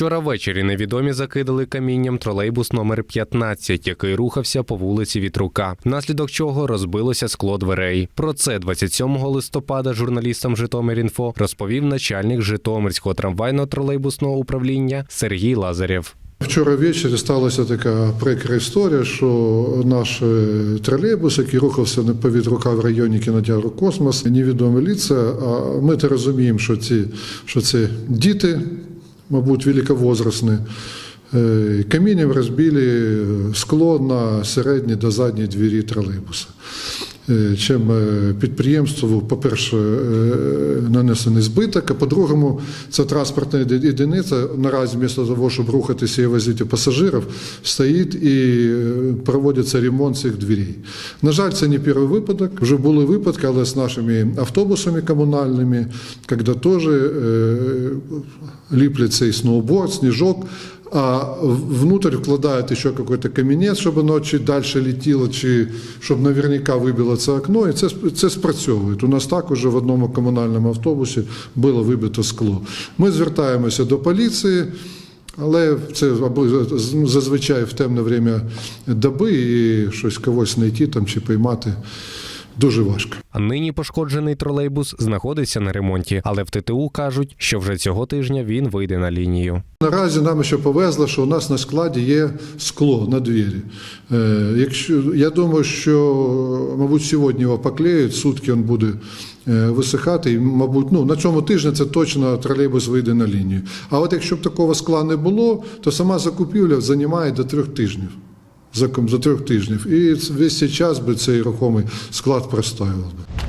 Вчора ввечері невідомі закидали камінням тролейбус номер 15, який рухався по вулиці Вітрука, внаслідок чого розбилося скло дверей. Про це 27 листопада журналістам Житомир.Інфо розповів начальник Житомирського трамвайно-тролейбусного управління Сергій Лазарєв. Вчора ввечері сталася така прикра історія, що наш е, тролейбус, який рухався на повід рука в районі кінотеатру Космос, невідомі ліца. А ми то розуміємо, що ці що це діти, мабуть, великовозрастні, е, камінням розбили скло на середній до задній двері тролейбуса. Е, Чим е, підприємству, по-перше, е, нанесений збиток, а по-другому, ця транспортна єдиниця наразі, вместо того, щоб рухатися і возити пасажирів, стоїть і проводиться ремонт цих дверей. На жаль, це не перший випадок. Вже були випадки, але з нашими автобусами комунальними, коли теж е, ліплять цей сноуборд, сніжок, а внутрь вкладают еще какой-то каменец, щоб воно чи далі летіло, чи щоб наверняка вибило це окно, і це, це. У нас також в одному комунальному автобусі було вибито скло. Ми звертаємося до поліції. Але це зазвичай в темне время доби і щось когось знайти там чи поймати дуже важко. А нині пошкоджений тролейбус знаходиться на ремонті, але в ТТУ кажуть, що вже цього тижня він вийде на лінію. Наразі нам ще повезло, що у нас на складі є скло на двері. Е, Якщо я думаю, що мабуть сьогодні його поклеють, сутки він буде е, висихати. І, мабуть, ну на цьому тижні це точно тролейбус вийде на лінію. А от якщо б такого скла не було, то сама закупівля займає до трьох тижнів. За, за трьох тижнів. І весь цей час би цей рухомий склад простоював би.